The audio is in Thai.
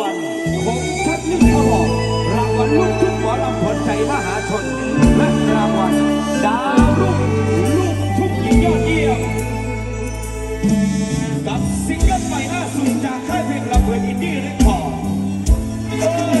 วัลคงทัดนิพพอรางวัลลูกทุ่งหมอลำขวัญใจมหาชน และรางวัลดาวรุ่งลูกทุ่งหญิงยอดเยี่ยม กับซิงเกิลใหม่ล่าสุดจากค่ายเพลงระเบิดอินดี้รีคอร์ด